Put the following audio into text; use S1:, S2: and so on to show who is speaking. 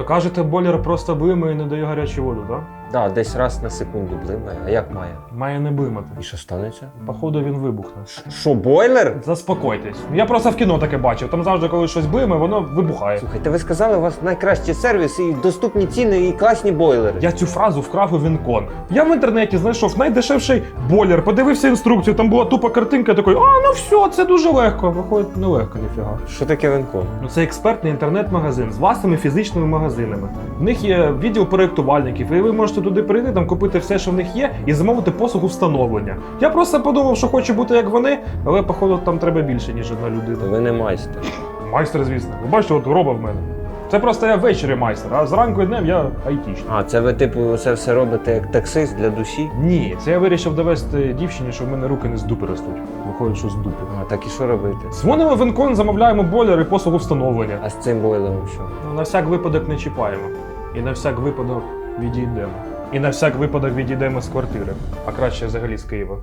S1: То кажете, бойлер просто вимиє і не дає гарячу воду, так?
S2: Да, десь раз на секунду блимає. А як має?
S1: Має не блимати.
S2: І що станеться?
S1: Походу він вибухне.
S2: Що, бойлер?
S1: Заспокойтесь. Я просто в кіно таке бачив. Там завжди, коли щось блимає, воно вибухає.
S2: Слухайте, ви сказали, у вас найкращий сервіс і доступні ціни, і класні бойлери.
S1: Я цю фразу вкрав у Вінкон. Я в інтернеті знайшов найдешевший бойлер, подивився інструкцію, там була тупа картинка, я такий, а ну все, це дуже легко. Виходить, не легко, ніфіга.
S2: Що таке венкон?
S1: Ну, це експертний інтернет-магазин з власними фізичними магазинами. В них є відділ проєктувальників, і ви можете туди прийти, там купити все, що в них є, і замовити послугу встановлення. Я просто подумав, що хочу бути як вони, але походу там треба більше, ніж одна людина.
S2: Ви не майстер.
S1: Майстер, звісно. Ви бачите, от роба в мене. Це просто я ввечері майстер, а зранку і днем я айтішник.
S2: А, це ви, типу, це все робите як таксист для душі?
S1: Ні, це я вирішив довести дівчині, що в мене руки не з дупи ростуть. Виходить, що з дупи.
S2: А так і що робити?
S1: Дзвонимо в Інкон, замовляємо бойлер і послугу встановлення.
S2: А з цим бойлером що?
S1: Ну, на всяк випадок не чіпаємо. І на всяк випадок відійдемо. І на всяк випадок відійдемо з квартири. А краще взагалі з Києва.